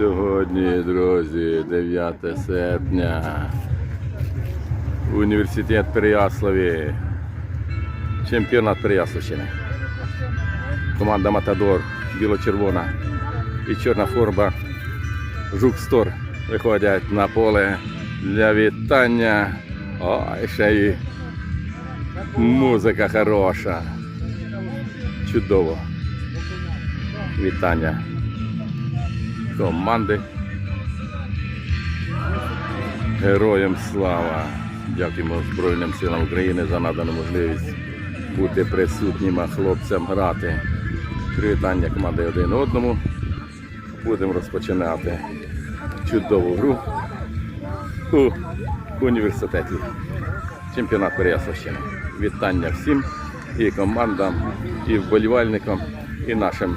Сьогодні, друзі, 9 серпня. Університет Переяславі. Чемпіонат Переяславщини. Команда Матадор біло-червона і чорна форма Жукстор виходять на поле для вітання. О, ще й музика хороша. Чудово. Вітання команди. Героям слава! Дякуємо Збройним силам України за надану можливість бути присутніми хлопцям грати. Привітання команди один одному. Будемо розпочинати чудову гру у університеті. Чемпіонат Переяславщини. Вітання всім і командам, і вболівальникам, і нашим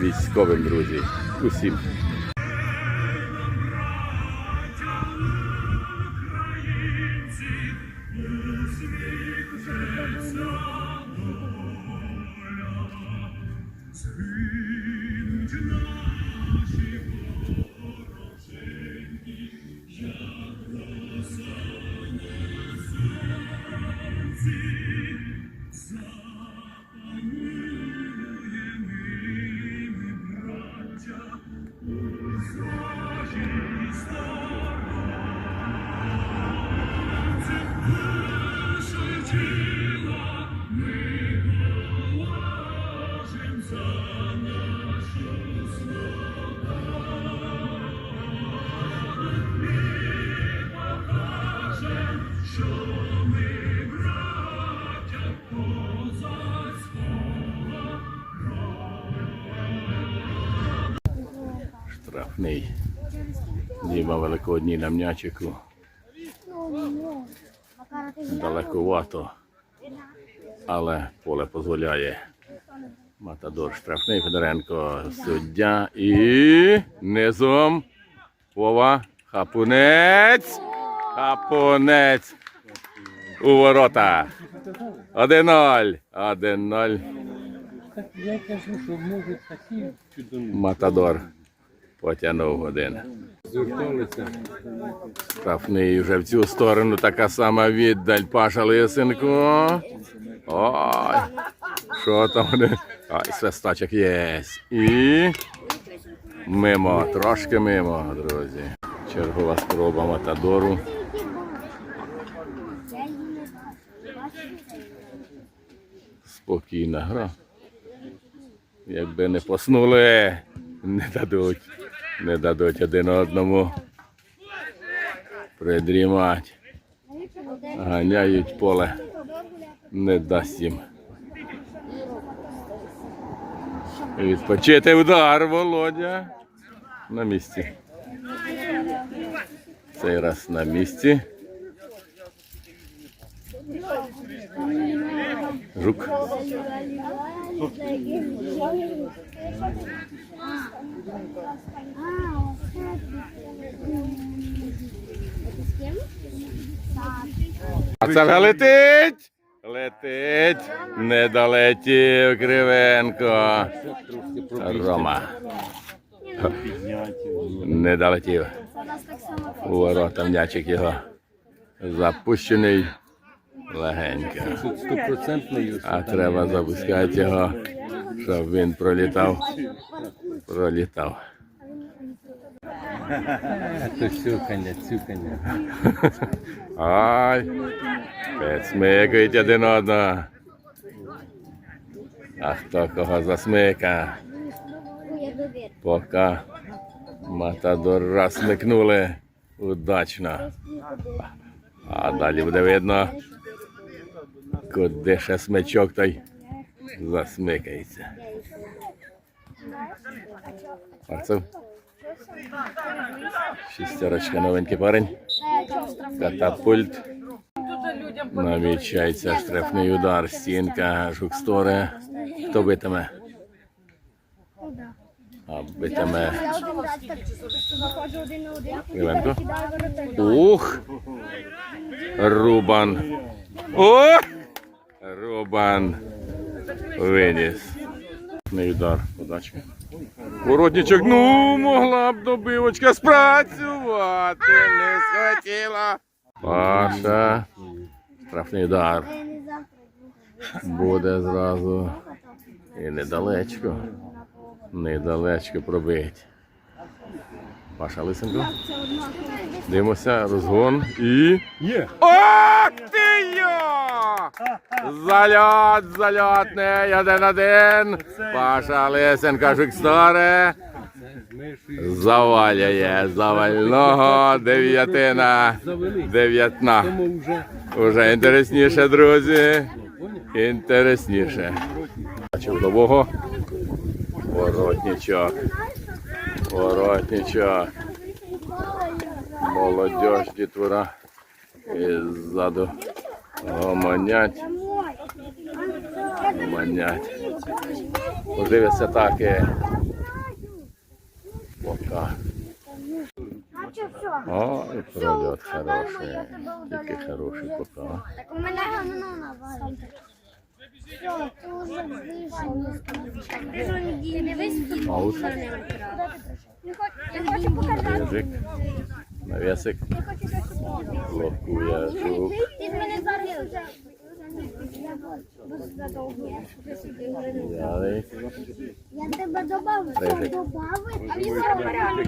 військовим друзям. Усім. Thank you. Штрафний. Діма великодній на м'ячику. Далековато. Але поле дозволяє. Матадор штрафний Федоренко, суддя і низом. Вова. Хапунець. Хапунець. У ворота. 1-0. 1-0. Я кажу, що може такі чудові. Матадор потягнув один. Зверталися. Штрафний вже в цю сторону така сама віддаль Паша Лисенко. Ой, що там вони? Ай, свисточок є. І мимо, трошки мимо, друзі. Чергова спроба Матадору. Спокійна гра. Якби не поснули, не дадуть. Не дадуть один одному придрімати. Ганяють поле. Не дасть їм. Відпочити удар, Володя. На місці. Цей раз на місці. Жук. А це вже летить! Летить! Не долетів Кривенко. Рома. Не долетів. У ворота м'ячик його. Запущений легенько. А треба запускати його, щоб він пролітав. Пролітав. то цюкання, цюкання. Ай, підсмикують один одного. А хто кого засмика? Поки Матадора смикнули удачно. А далі буде видно, куди ще смичок той засмикається. Марцев. Шістерочка новенький парень. Катапульт. Намічається штрафний удар. Стінка Жуксторе. Хто битиме? А битиме. Кривенко. Ух! Рубан. О! Рубан виніс. Не удар. Подачка. Воротничок, ну, могла б добивочка спрацювати, не схотіла. Паша. Штрафний удар. Буде зразу. І недалечко. Недалечко пробить. Паша Лисенко. Дивимося, розгон і. Є. Ох ти йо! Зальот, зальотний, один-один. Паша Лисенко, Жуксторе. Завалює завального дев'ятина. Дев'ятна. Уже інтересніше, друзі. Інтересніше. Бачив нового. Воротничок. Воротничок. Молодіж, дітвора. І ззаду гомонять. Гомонять. Подивися таки. Пока. О, і прольот хороший. Тільки хороший пока. Так у мене говно на вазі. Все, ти вже вийшов. Ти дивись, Аут. Я хочу показати. Ежик. Навесик. Блокує жук. Зараз. Я тебе добавив. Рижик. Добавив? А він зараз реально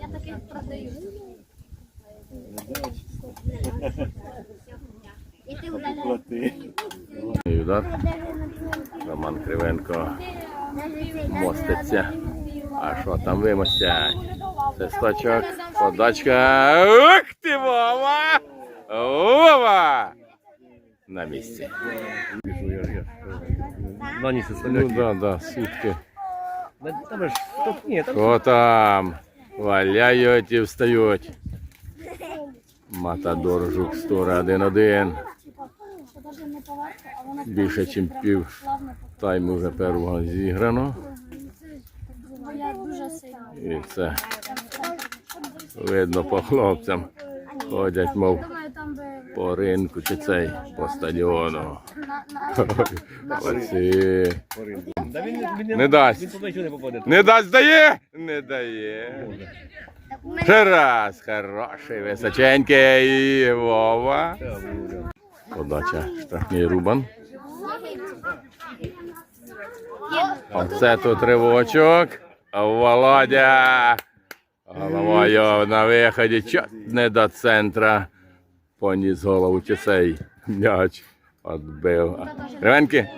Я таких продаю. І ти удаляєш. Удар. Роман Кривенко моститься. А що там вимостять? Свисточок, подачка. Ух ти, Вова! Вова! На місці. Дані Ну да, да, сутки. Там ж ні, там Що там? Валяють і встають. Матадор Жук Стора 1-1. Більше, ніж пів тайму вже первого зіграно. Я дуже сильно. І це видно по хлопцям. Ходять, мов по ринку чи цей, по стадіону. Оці. Не дасть. Не дасть дає? Не дає. Ще раз, хороший, височенький Вова. Подача штрафний Рубан. Оце тут ривочок. Володя. Головою на виході. Чот не до центра. Поніс голову чи цей м'яч. Отбив. Кривенки?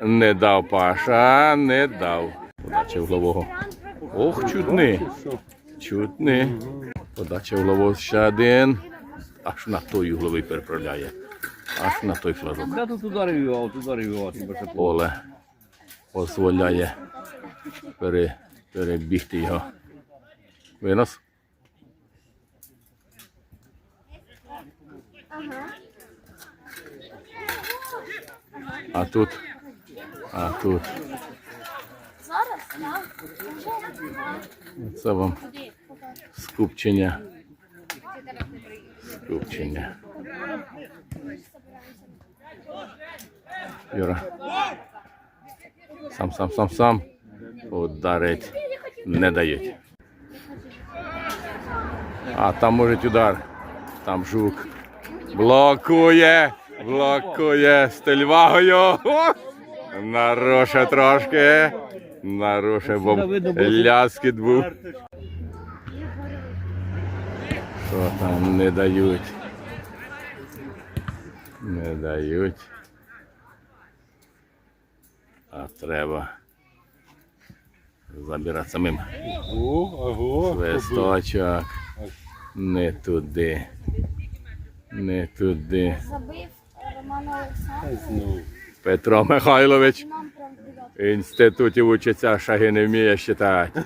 Не дав Паша, не дав. Подача в голового. Ох, чудний. Чудний. Подача в голову ще один. Аж на той угловий переправляє. Аж на той флажок. Оле дозволяє пере, перебігти його. Винос. А тут. А тут. Це вам скупчення. Скупчення. Юра. Сам, сам, сам, сам. Ударить не дають. А там може удар. Там жук. Блокує. Блокує стильвагою. О! Наруше трошки. Наруше, бо ляскіт був. Що там не дають? Не дають. А треба забирати самим. Ого, ого. Свисточок. Не туди. Не туди. забив Роман Олександрович. Петро Михайлович в інституті вчиться, шаги не вміє читати.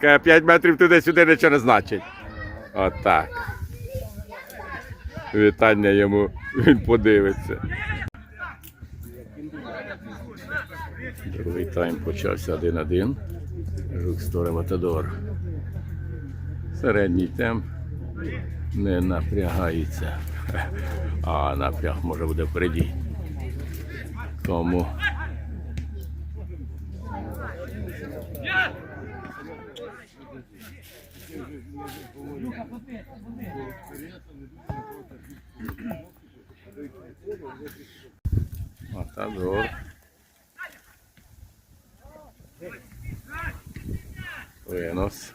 Каже, П'ять метрів туди-сюди нічого не значить. Отак. Вітання йому, він подивиться. Другий тайм почався 1-1. Жук Сторе Матадор. Середній темп не напрягається. А напряг може буде впереді. Тому. Матадор. Винос.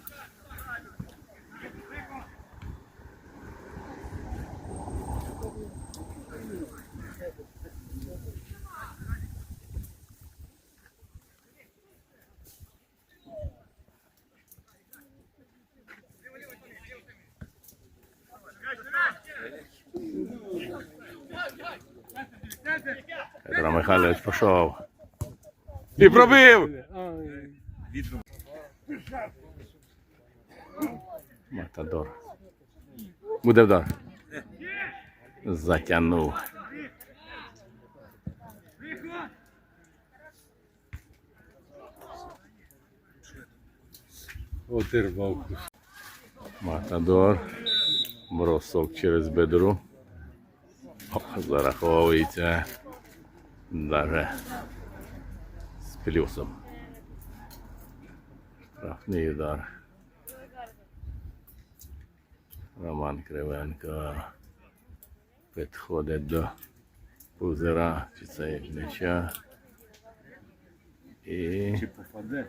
Петро Михайлович пішов. І пробив! Матадор. Буде вдар. Затягнув. Одервав. Матадор. Бросок через бедру. О, зараховується. Даже з плюсом. Штрафний удар. Роман Кривенко підходить до пузира чи це як м'яча. І Чи попаде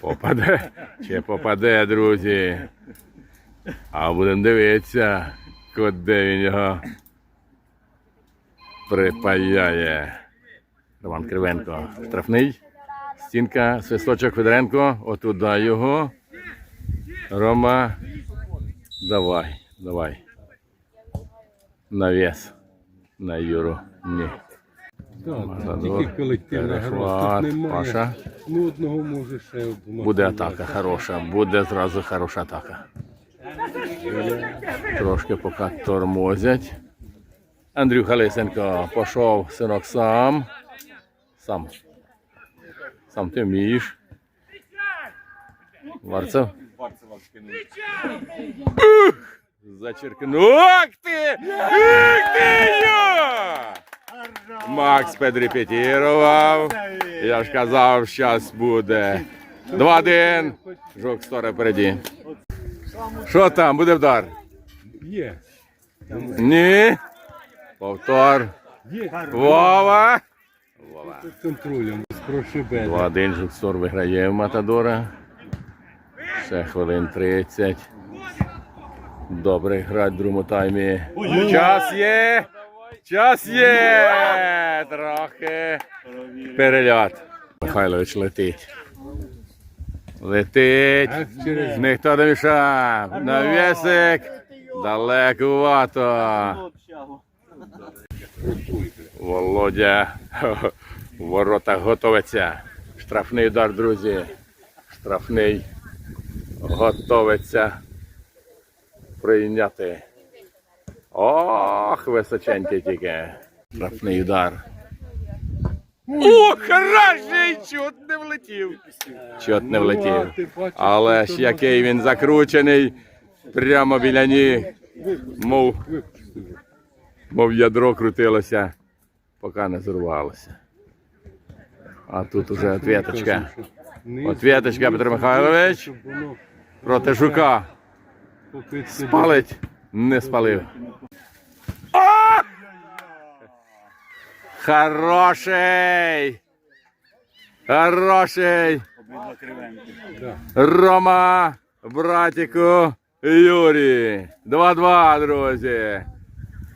попаде. Чи попаде, друзі. А будемо дивитися, куди він його припаяє. Роман Кривенко. Штрафний. Стінка, свисточок Федоренко. Отуда його. Рома. Давай, давай. Навес. На Юру. Ні. Так, Матадор. тільки колективна гра. Тут немає. Паша. Ну, одного може ще. Буде атака хороша, буде зразу хороша атака. Трошки поки тормозять. Андрюха Лисенко пішов синок сам. Сам. Сам ти вмієш. Варцев. Барцева скинув. Зачеркнув. Ох ти! Ух ти! йо! Макс підрепетірував. Я ж казав, зараз буде. 2-1. Жок сторе впереді. Що там? Буде вдар? Є. Ні. Повтор. Вова. Вова. Контролем. З прошибе. 2-1 Жукстор виграє в Матадора. Ще хвилин 30. Добре грати в другому таймі. Час є! Час є! Трохи перельот. Михайлович летить. Летить. Ніхто не мішав. Навісик. Далекувато. Володя. В воротах готовиться. Штрафний удар, друзі. Штрафний. Готовиться прийняти. Ох, височенький тільки. Штрафний удар. О, хороший! Чот не влетів. Чот не влетів. Але ж який він закручений прямо біля ніг. Мов, мов ядро крутилося, поки не зірвалося. А тут уже ответочка. Ответочка, Петро Михайлович. Проти жука. Спалить, не спалив. О! Хороший! Хороший! Рома, братику, Юрій. 2-2, друзі.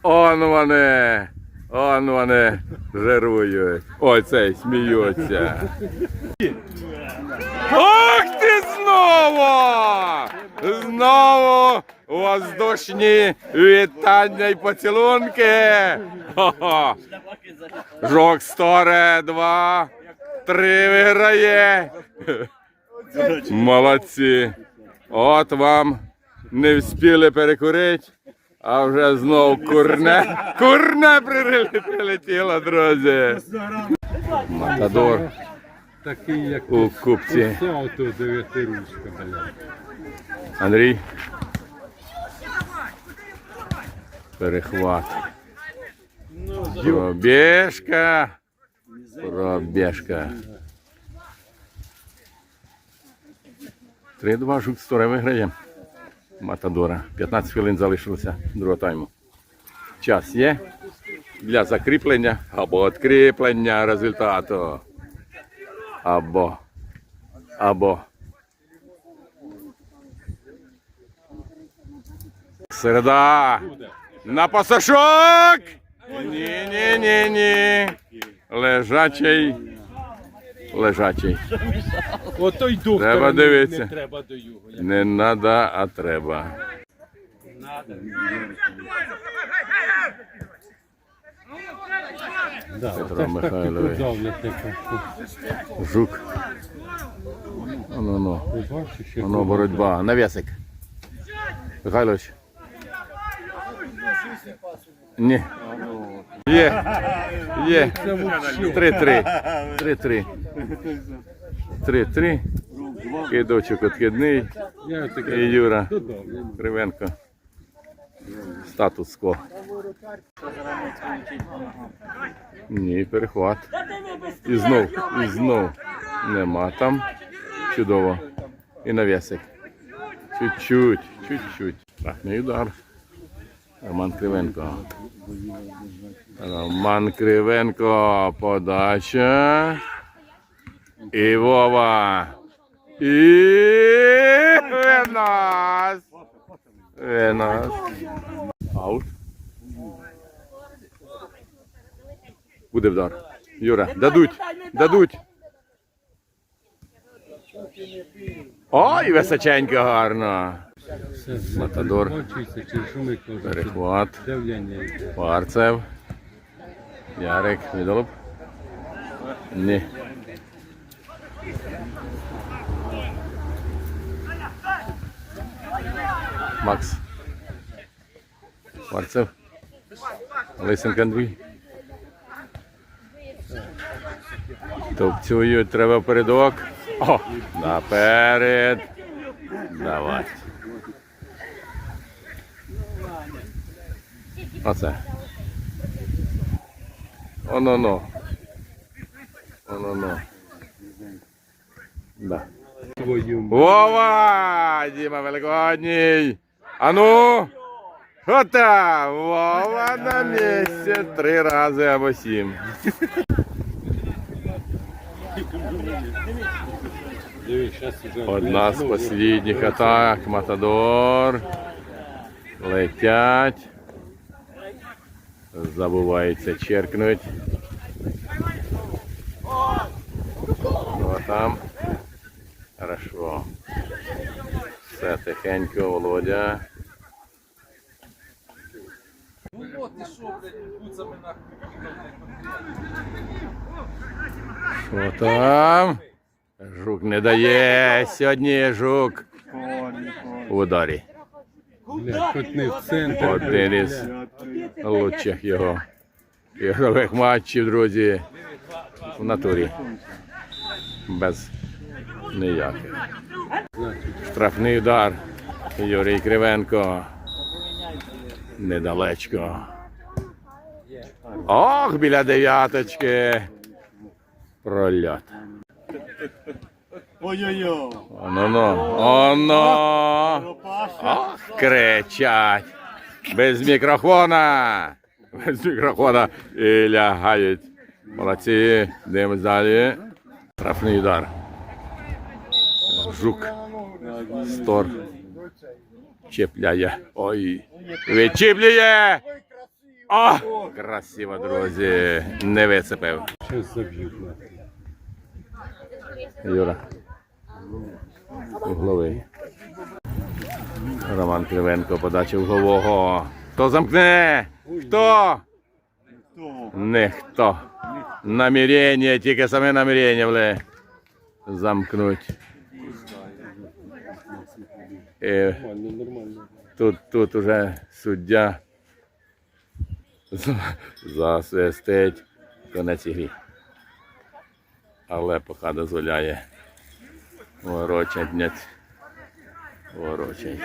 Он вони. Он вони жирують. Ой, цей сміються. Ти знову! Знову воздушні вітання й поцілунки. Жок Сторе 2, 3 виграє. Молодці. От вам не встигли перекурити, а вже знов курне. Курне прилетіло, друзі. Матадор Такий, як у купці. Ото дев'ятиручка, блядь. Андрій. Перехват. Пробіжка. Пробіжка. 3-2 жук Сторе виграє. Матадора. 15 хвилин залишилося другого тайму. Час є для закріплення або відкріплення результату. Або. Або. Середа. На пасашок! Ні, ні, ні, ні. Лежачий. Лежачий. Ото й доктор Треба дивитися. не треба до його. Не надо, а треба. Да, Петро це ж Михайлович. продавлять, як то. Жук. Бачиш, як Воно боротьба. Навісик. Михайлович. Ні. Є. Є. Це взагалі. 3-3. 3-3. 3-3. Кидочок відкидний. І Юра. Кривенко. Статус-ко. Ні, перехват. І знов, і знов. Нема там. Чудово. І навісик. Чуть-чуть, чуть-чуть. Штрафний удар. Роман Кривенко. Роман Кривенко. Подача. І Вова. І Венас. Венас. Аут. Буде вдар. Юра, дадуть. Дадуть. Ой, височенько гарно. Матадор. Перехват. Парцев. Ярик, відолоб. Ні. Макс. Парцев. Лисенко Андрій. Топцюють, треба передок. О, наперед. Давай. Оце. Оно-но. Оно-но. Да. Вова! Діма Великодній! Ану! Ота! Вова на місці три рази або сім. Дивись, щас уже. Одна з останніх атак. Матадор. Летять. Забувається черкнуть. Ну а там. Хорошо. Все тихенько, Володя. Що там? Жук не дає. Сьогодні жук в ударі. Хоч не в центр. Один із лучших його ігрових матчів, друзі. В натурі. Без ніяких. Штрафний удар. Юрій Кривенко. Недалечко. Ох, біля дев'яточки. Прольот. Ой-ой-ой. Оно-но. Оно. Ох, кричать. Без мікрофона. Без мікрофона і лягають. Молодці. Дивимось далі. Штрафний удар. Жук. Стор. Чіпляє. Ой. Відчіплює. О! Красиво, друзі. Не вицепив. Нахуй. Юра. Угловий. Роман Кривенко, подача углового. Хто замкне? Хто? Хто? Ніхто. Намірення, тільки саме намірення, бле. Замкнуть. Нормально, нормально. Тут, тут уже суддя за- засвистить конець ігри. Але поки дозволяє ворочать Ворочай.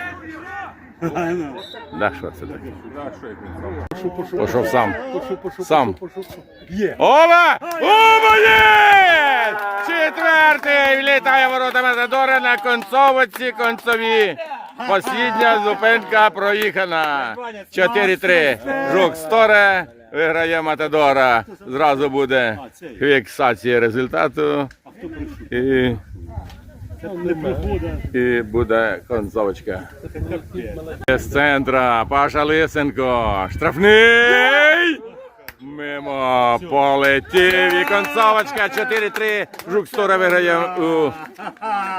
Да, що це таке? Пішов сам. Сам. Ова! Ова є! Четвертий! Влітає ворота Матадора на концовці концові. Послідня зупинка проїхана. 4-3. Жук Сторе виграє Матадора. Зразу буде фіксація результату. І, і буде концовочка. З центра Паша Лисенко. Штрафний. Мимо полетів і концовочка 4-3. Жук Стора виграє у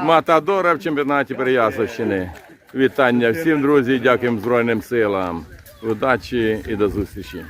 Матадора в чемпіонаті Переяславщини. Вітання всім, друзі, дякуємо Збройним силам. Удачі і до зустрічі.